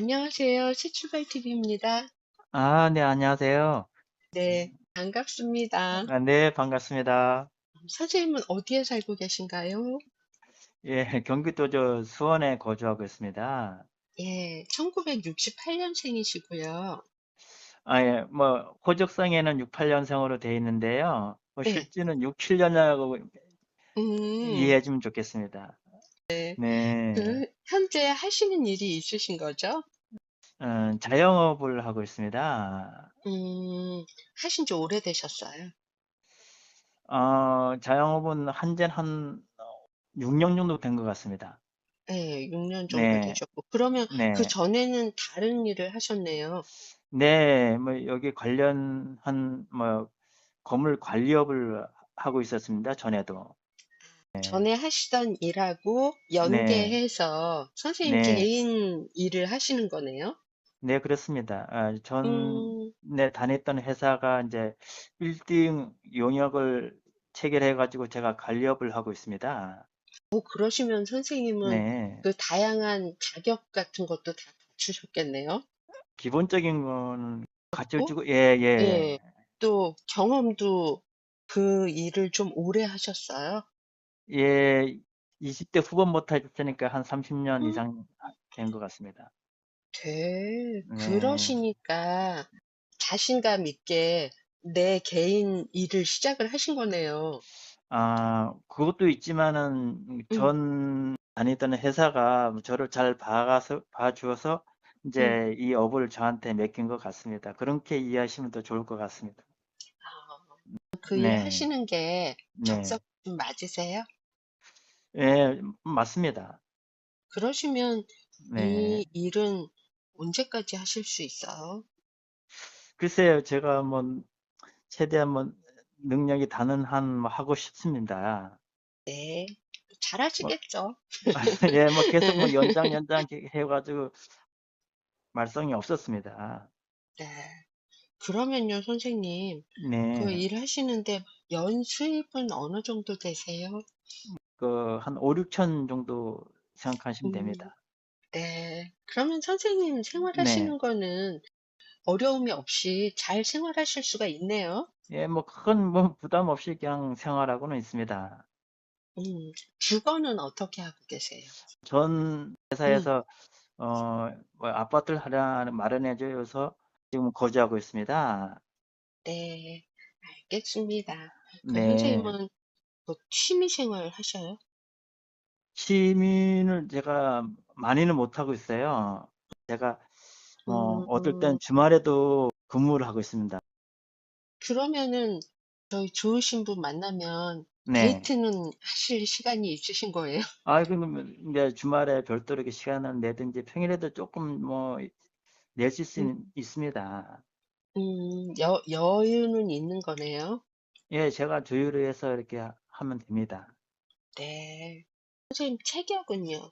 안녕하세요. 새 출발 TV입니다. 아, 네, 안녕하세요. 네, 반갑습니다. 아, 네, 반갑습니다. 선생님은 어디에 살고 계신가요? 예, 경기도 저 수원에 거주하고 있습니다. 예, 1968년생이시고요. 아, 예, 뭐, 호적성에는 68년생으로 돼 있는데요. 뭐, 네. 실제는 67년이라고 음, 이해해 주면 좋겠습니다. 네. 네, 그, 현재 하시는 일이 있으신 거죠? 어, 자영업을 하고 있습니다. 음, 하신 지 오래되셨어요? 어, 자영업은 한지 한 6년 정도 된 것 같습니다. 네, 6년 정도 네, 되셨고. 그러면 네, 그 전에는 다른 일을 하셨네요. 네, 뭐, 여기 관련한, 뭐, 건물 관리업을 하고 있었습니다. 전에도. 전에 하시던 일하고 네, 연계해서 선생님 네. 개인 일을 하시는 거네요? 네, 그렇습니다. 아, 음, 전에 다녔던 회사가 이제 1등 용역을 체결해 가지고 제가 관리업을 하고 있습니다. 뭐 그러시면 선생님은 네, 그 다양한 자격 같은 것도 다 갖추셨겠네요? 기본적인 거는 고 갖춰주고, 예, 예. 예, 또 경험도 그 일을 좀 오래 하셨어요? 예, 20대 후반 못하셨으니까 한 30년 음, 이상 된 것 같습니다. 네, 네, 그러시니까 자신감 있게 내 개인 일을 시작을 하신 거네요. 아, 그것도 있지만은 음, 전 다니던 회사가 저를 잘 봐가서, 봐주어서 음, 이제 이 업을 저한테 맡긴 것 같습니다. 그렇게 이해하시면 더 좋을 것 같습니다. 아, 그일 네, 하시는 게 네, 적성 좀 맞으세요? 예, 맞습니다. 그러시면 네. 이 일은 언제까지 하실 수 있어요? 글쎄요, 제가 뭐, 최대한 뭐, 능력이 닿는 한뭐 하고 싶습니다. 네, 뭐, 잘하시겠죠? 예, 뭐 계속 뭐 연장, 연장 해가지고 말썽이 없었습니다. 네. 그러면요, 선생님, 그 네, 일 하시는데 연 수입은 어느 정도 되세요? 그, 한 5, 6천 정도 생각하시면 음, 됩니다. 네. 그러면 선생님 네, 생활하시는 거는 어려움이 없이 잘 생활하실 수가 있네요. 예, 뭐 큰 뭐 부담 없이 그냥 생활하고는 있습니다. 음, 주거는 어떻게 하고 계세요? 전 음, 회사에서 어, 뭐 아파트를 하나 마련해 줘서 지금 거주하고 있습니다. 네, 알겠습니다. 그 네, 선생님은 뭐 취미 생활 하셔요? 취미를 제가 많이는 못 하고 있어요. 제가 뭐 어떨 땐 음, 주말에도 근무를 하고 있습니다. 그러면은 저희 좋으신 분 만나면 네. 데이트는 하실 시간이 있으신 거예요? 아, 그러면 이제 주말에 별도로 이렇게 시간을 내든지 평일에도 조금 뭐 내실 수 음, 있- 있습니다. 음, 여, 여유는 있는 거네요. 예, 제가 조율을 해서 이렇게 하- 하면 됩니다. 네. 선생님 체격은요?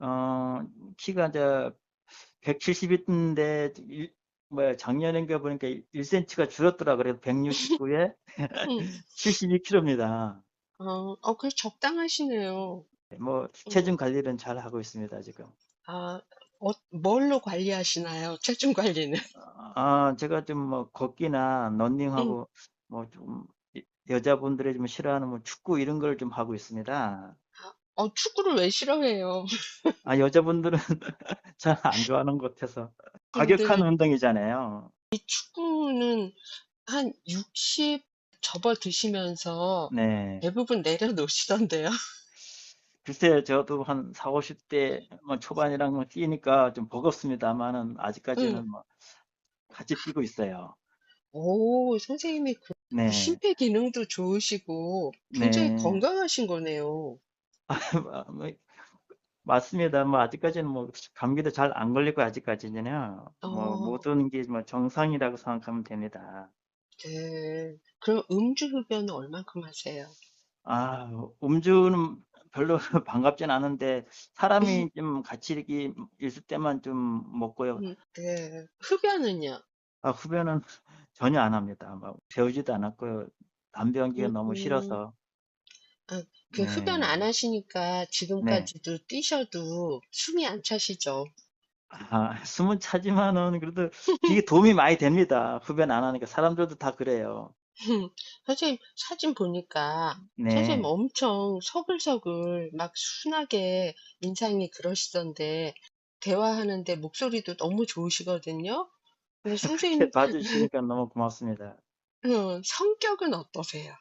어, 키가 이제 170인데, 뭐야, 작년인가 보니까 1cm가 줄었더라. 그래서 169에 음, 72kg입니다. 어, 어, 그 적당하시네요. 뭐, 음, 체중 관리는 잘 하고 있습니다, 지금. 아, 어, 뭘로 관리하시나요? 체중 관리는? 아, 제가 좀 뭐, 걷기나 음, 런닝하고, 뭐, 좀, 이- 여자분들이 좀 싫어하는 뭐, 축구 이런 걸 좀 하고 있습니다. 어, 축구를 왜 싫어해요? 아, 여자분들은 잘 안 좋아하는 것 같아서. 과격한 근데 운동이잖아요. 축구는 한 60 접어드시면서 네. 대부분 내려놓으시던데요. 글쎄요, 저도 한 4, 50대 뭐 초반이랑 뭐 뛰니까 좀 버겁습니다만은 응. 아직까지는 뭐 같이 뛰고 있어요. 오, 선생님이 그 네, 심폐 기능도 좋으시고 굉장히 네. 건강하신 거네요. 뭐, 맞습니다. 뭐 아직까지는 뭐 감기도 잘 안 걸리고 아직까지는요. 뭐 어, 모든 게 뭐 정상이라고 생각하면 됩니다. 네. 그럼 음주 흡연은 얼만큼 하세요? 아, 음주는 별로 반갑진 않은데 사람이 좀 같이 이렇게 있을 때만 좀 먹고요. 음, 네. 흡연은요? 아, 흡연은 전혀 안 합니다. 막 배우지도 않았고요. 담배 연기가 너무 음, 싫어서. 아, 그 흡연 네, 안 하시니까 네. 지금까지도 뛰셔도 숨이 안 차시죠? 아, 숨은 차지만은 그래도 이게 도움이 많이 됩니다. 흡연 안 하니까 사람들도 다 그래요. 선생님 사진 보니까 선생님 네. 엄청 서글서글 막 순하게 인상이 그러시던데 대화하는데 목소리도 너무 좋으시거든요. 그렇게 선생님 봐주시니까 너무 고맙습니다. 어, 성격은 어떠세요?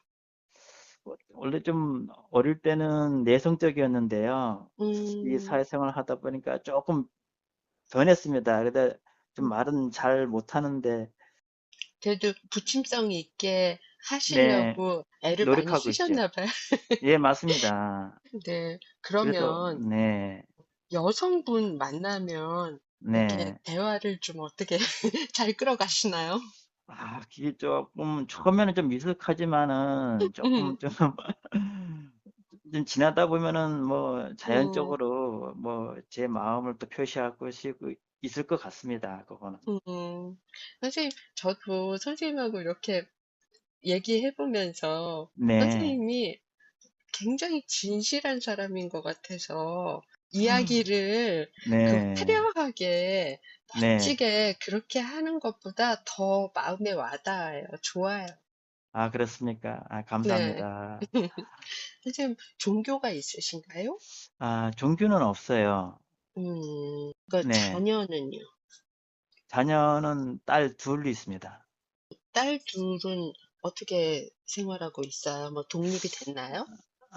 어, 원래 좀 어릴 때는 내성적이었는데요. 이 음, 사회생활 하다 보니까 조금 변했습니다. 근데 좀 음, 말은 잘 못하는데, 그래도 부침성 있게 네, 하시려고 애를 많이 노력하고 있죠. 쓰셨나 봐요. 예, 맞습니다. 네, 그래도, 그러면 네, 여성분 만나면 이렇게 네. 대화를 좀 어떻게 잘 끌어가시나요? 아, 그게 조금, 처음에는 좀 미숙하지만은 조금 좀, 좀 지나다 보면은 뭐 음, 자연적으로 뭐 제 마음을 또 표시할 것이 있을 것 같습니다. 그거는. 음, 선생님, 저도 선생님하고 이렇게 얘기해 보면서 네, 선생님이 굉장히 진실한 사람인 것 같아서 이야기를 그 네, 화려하게 네. 멋지게 그렇게 하는 것보다 더 마음에 와닿아요. 좋아요. 아, 그렇습니까? 아, 네. 감사합니다. 선생님, 종교가 있으신가요? 아, 종교는 없어요. 음, 그 네. 자녀는요? 자녀는 딸 둘 있습니다. 딸 둘은 어떻게 생활하고 있어요? 뭐 독립이 됐나요?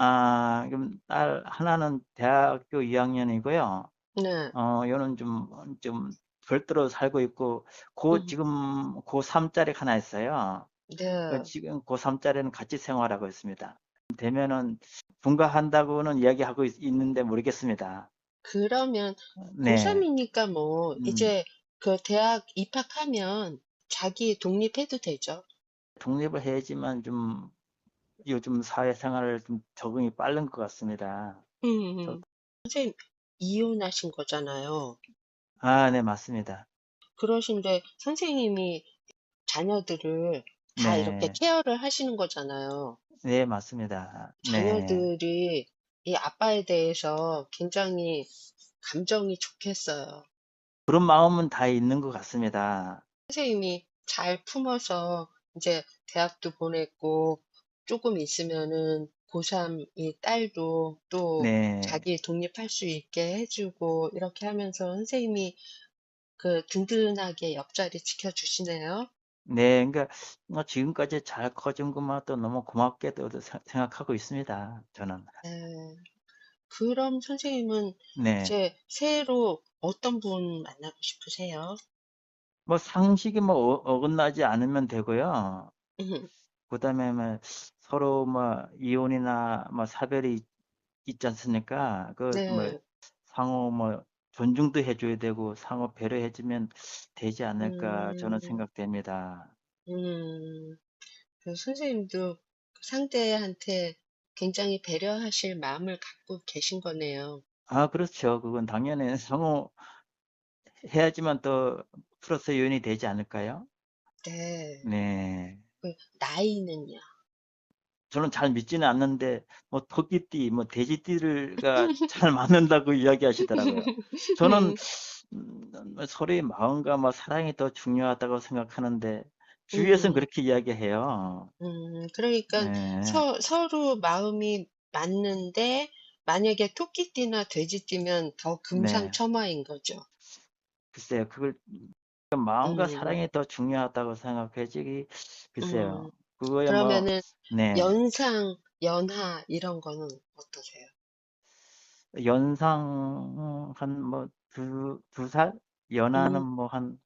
아, 그럼 딸 하나는 대학교 2학년이고요. 네. 어, 요는 좀, 좀 별도로 살고 있고, 고, 음, 지금 고3짜리 하나 있어요. 그 네. 지금 고3짜리는 같이 생활하고 있습니다. 되면은 분가한다고는 이야기하고 있, 있는데 모르겠습니다. 그러면 네. 고3이니까 뭐 음, 이제 그 대학 입학하면 자기 독립해도 되죠. 독립을 해야지만 좀 요즘 사회생활을 좀 적응이 빠른 것 같습니다. 저- 음, 선생님 이혼하신 거잖아요. 아, 네, 맞습니다. 그러신데 선생님이 자녀들을 다 이렇게 네, 케어를 하시는 거잖아요. 네, 맞습니다. 네. 자녀들이 이 아빠에 대해서 굉장히 감정이 좋겠어요. 그런 마음은 다 있는 것 같습니다. 선생님이 잘 품어서 이제 대학도 보냈고 조금 있으면은 고3 이 딸도 또 네. 자기 독립할 수 있게 해주고 이렇게 하면서 선생님이 그 든든하게 옆자리 지켜주시네요. 네, 그러니까 뭐 지금까지 잘 커준 것만도 너무 고맙게도 세- 생각하고 있습니다. 저는. 네. 그럼 선생님은 네. 이제 새해로 어떤 분 만나고 싶으세요? 뭐 상식이 뭐 어- 어긋나지 않으면 되고요. 그다음에 뭐 서로 뭐 이혼이나 뭐 사별이 있- 있지 않습니까? 그 뭐 네. 상호 뭐 존중도 해줘야 되고 상호 배려해주면 되지 않을까 저는 음, 생각됩니다. 음, 그 선생님도 그 상대한테 굉장히 배려하실 마음을 갖고 계신 거네요. 아, 그렇죠. 그건 당연히 상호 해야지만 또 플러스 요인이 되지 않을까요? 네. 네. 그 나이는요? 저는 잘 믿지는 않는데 뭐 토끼띠, 뭐 돼지띠가 잘 맞는다고 이야기하시더라고요. 저는 음, 뭐 서로의 마음과 뭐 사랑이 더 중요하다고 생각하는데 주위에서는 음, 그렇게 이야기해요. 음, 그러니까 네, 서, 서로 마음이 맞는데 만약에 토끼띠나 돼지띠면 더 네. 금상첨화인 거죠. 글쎄요, 그걸 마음과 음, 사랑이 더 중요하다고 생각해지. 글쎄요, 음. 그거야 뭐, 그러면은 네. 연상, 연하 이런 거는 어떠세요? 연상 한 뭐 두, 두 살? 연하는 음, 뭐 한,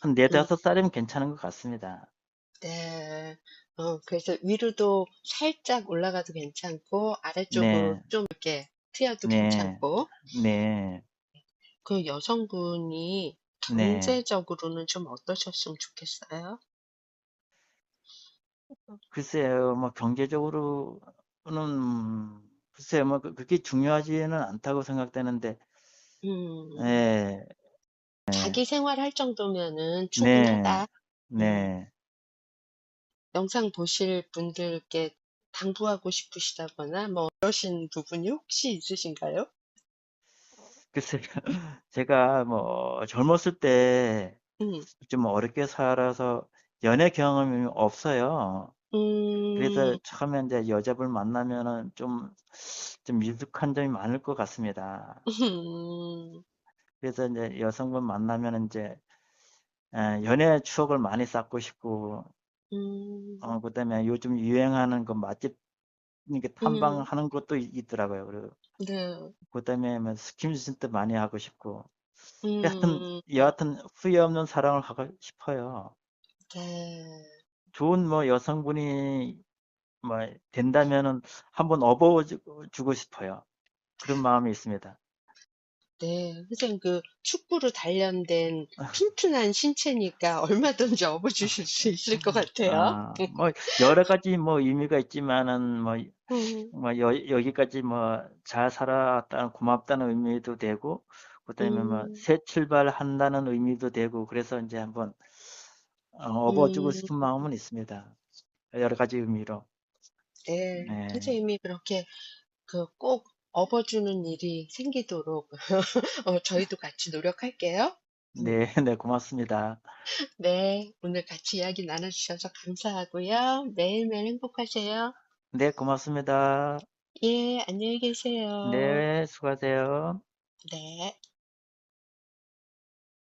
한 네다섯 살이면 괜찮은 것 같습니다. 네. 어, 그래서 위로도 살짝 올라가도 괜찮고, 아래쪽으로 네, 좀 이렇게 튀어도 네, 괜찮고, 네, 그 여성분이 네. 경제적으로는 좀 어떠셨으면 좋겠어요? 글쎄요, 뭐 경제적으로는 글쎄요, 뭐 그- 그렇게 중요하지는 않다고 생각되는데, 음, 네, 자기 생활할 정도면은 네, 충분하다. 음, 네. 영상 보실 분들께 당부하고 싶으시다거나 뭐 그러신 부분이 혹시 있으신가요? 글쎄요. 제가 뭐 젊었을 때 음. 좀 어렵게 살아서 연애 경험이 없어요. 그래서 음. 처음에 인제 여자분 만나면은 좀 좀 미숙한 점이 많을 것 같습니다. 음. 그래서 인제 여성분 만나면은 인제 예 연애 추억을 많이 쌓고 싶고 음. 어 그다음에 요즘 유행하는 그 맛집 이렇게 음. 탐방하는 것도 있더라고요. 그리고 네. 그다음에 뭐 스킨십도 많이 하고 싶고 여하튼 음. 여하튼 후회 없는 사랑을 하고 싶어요. 네. 좋은 뭐 여성분이 뭐 된다면은 한번 업어 주고 주고 싶어요. 그런 마음이 있습니다. 네. 선생님 그 축구로 단련된 튼튼한 신체니까 얼마든지 업어 주실 수 있을 것 같아요. 아 뭐 여러 가지 뭐 의미가 있지만은 뭐 음. 뭐 여 여기까지 뭐 잘 살아왔다 고맙다는 의미도 되고 그다음에 뭐 음. 새 출발한다는 의미도 되고 그래서 인제 한번 어 업어 주고 음. 싶은 마음은 있습니다. 여러 가지 의미로. 네. 네. 선생님이 그렇게 그 꼭 업어 주는 일이 생기도록 어 저희도 같이 노력할게요. 네. 네 고맙습니다. 네. 오늘 같이 이야기 나눠 주셔서 감사하고요. 매일매일 행복하세요. 네 고맙습니다. 예. 안녕히 계세요. 네 수고하세요. 네.